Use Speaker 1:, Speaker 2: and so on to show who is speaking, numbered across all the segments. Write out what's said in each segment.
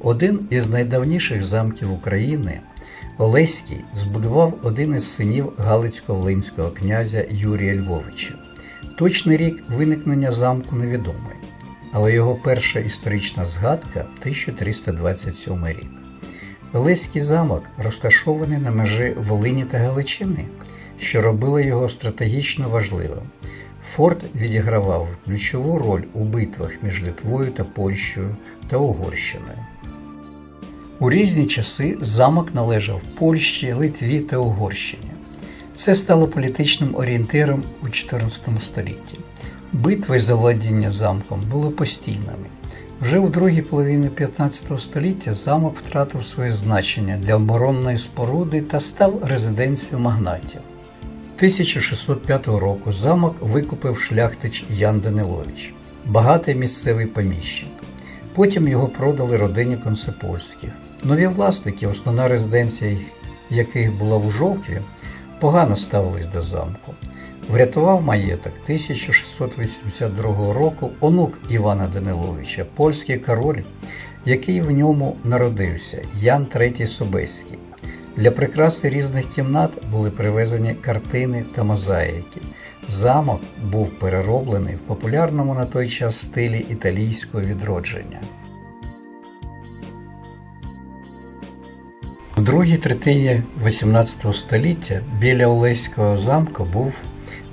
Speaker 1: Один із найдавніших замків України, Олеський, збудував один із синів Галицько-Волинського князя Юрія Львовича. Точний рік виникнення замку невідомий, але його перша історична згадка 1327 рік. Олеський замок розташований на межі Волині та Галичини, що робило його стратегічно важливим. Форт відігравав ключову роль у битвах між Литвою та Польщею та Угорщиною. У різні часи замок належав Польщі, Литві та Угорщині. Це стало політичним орієнтиром у XIV столітті. Битви за владіння замком були постійними. Вже у другій половині 15 століття замок втратив своє значення для оборонної споруди та став резиденцією магнатів. 1605 року замок викупив шляхтич Ян Данилович, багатий місцевий поміщик. Потім його продали родині Концепольських. Нові власники, основна резиденція яких була в Жовкві, погано ставились до замку. Врятував маєток 1682 року онук Івана Даниловича, польський король, який в ньому народився Ян III Собеський. Для прикраси різних кімнат були привезені картини та мозаїки. Замок був перероблений в популярному на той час стилі італійського відродження. Другій третині XVIII століття біля Олеського замку був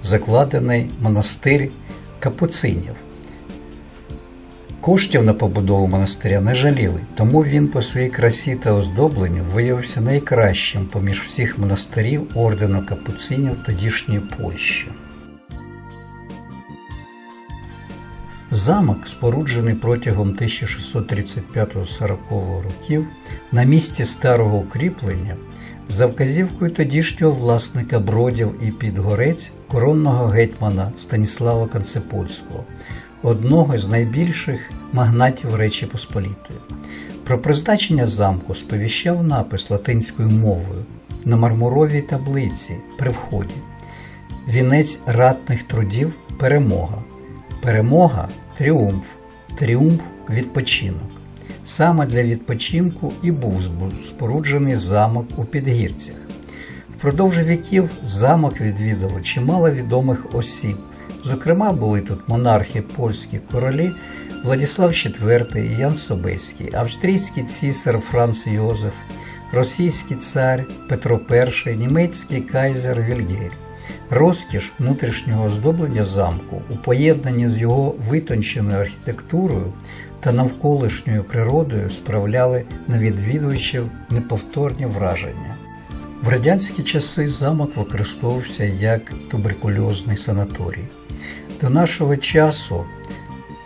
Speaker 1: закладений монастир капуцинів. Коштів на побудову монастиря не жаліли, тому він по своїй красі та оздобленню виявився найкращим поміж всіх монастирів ордену капуцинів тодішньої Польщі. Замок, споруджений протягом 1635-40 років на місці старого укріплення, за вказівкою тодішнього власника бродів і підгорець коронного гетьмана Станіслава Концепольського, одного з найбільших магнатів Речі Посполітої. Про призначення замку сповіщав напис латинською мовою на мармуровій таблиці при вході. Вінець ратних трудів перемога. Перемога тріумф, тріумф відпочинок. Саме для відпочинку і був споруджений замок у підгірцях. Впродовж віків замок відвідало чимало відомих осіб. Зокрема, були тут монархи польські королі Владислав IV і Ян Собеський, австрійський цісар Франц Йозеф, російський цар Петро І, німецький кайзер Вільгель. Розкіш внутрішнього оздоблення замку у поєднанні з його витонченою архітектурою та навколишньою природою справляли на відвідувачів неповторні враження. В радянські часи замок використовувався як туберкульозний санаторій. До нашого часу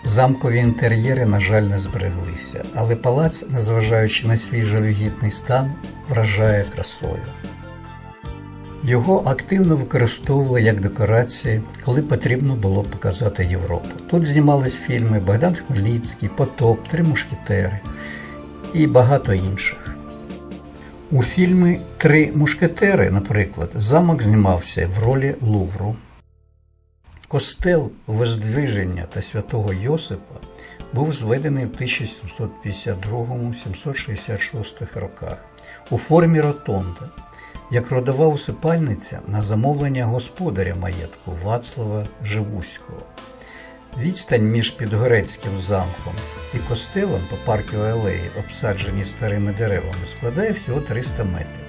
Speaker 1: замкові інтер'єри, на жаль, не збереглися, але палац, незважаючи на свій жалюгідний стан, вражає красою. Його активно використовували як декорації, коли потрібно було показати Європу. Тут знімались фільми Богдан Хмельницький, Потоп, Три мушкетери і багато інших. У фільмі Три мушкетери, наприклад, замок знімався в ролі Лувру. Костел Воздвиження та святого Йосипа був зведений в 1752-766 роках у формі ротонда як родова усипальниця на замовлення господаря маєтку Вацлава Живуського. Відстань між Підгорецьким замком і костелом по парковій алеї, обсадженій старими деревами, складає всього 300 метрів.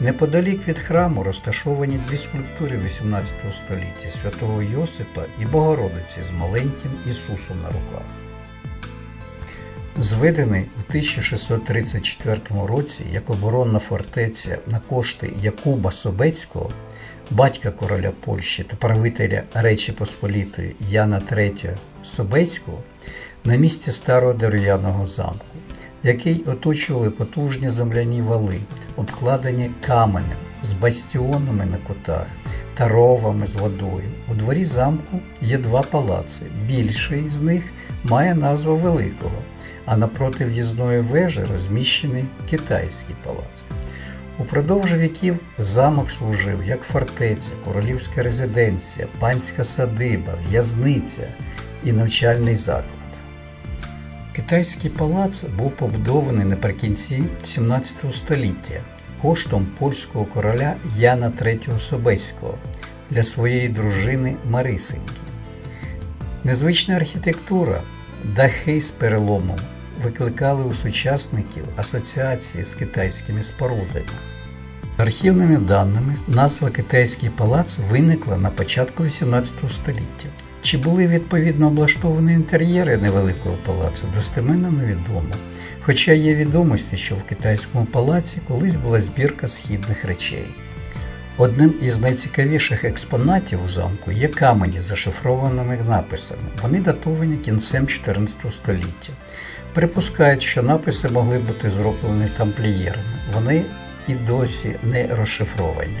Speaker 1: Неподалік від храму розташовані дві скульптури XVIII століття святого Йосипа і Богородиці з маленьким Ісусом на руках. Зведений у 1634 році як оборонна фортеця на кошти Якуба Собецького, батька короля Польщі та правителя Речі Посполітої Яна III Собецького, на місці старого дерев'яного замку, який оточували потужні земляні вали, обкладені каменем з бастіонами на кутах та ровами з водою. У дворі замку є два палаци. Більший з них має назву Великого а напроти в'їзної вежі розміщений китайський палац. Упродовж віків замок служив як фортеця, королівська резиденція, панська садиба, в'язниця і навчальний заклад. Китайський палац був побудований наприкінці 17 століття коштом польського короля Яна III Собеського для своєї дружини Марисеньки. Незвична архітектура, дахи з переломом викликали у сучасників асоціації з китайськими спорудами. Архівними даними, назва Китайський палац виникла на початку 18 століття. Чи були відповідно облаштовані інтер'єри невеликого палацу, достеменно невідомо. Хоча є відомості, що в китайському палаці колись була збірка східних речей. Одним із найцікавіших експонатів у замку є камені з зашифрованими написами. Вони датовані кінцем 14 століття. Припускають, що написи могли бути зроблені тамплієрами. Вони і досі не розшифровані.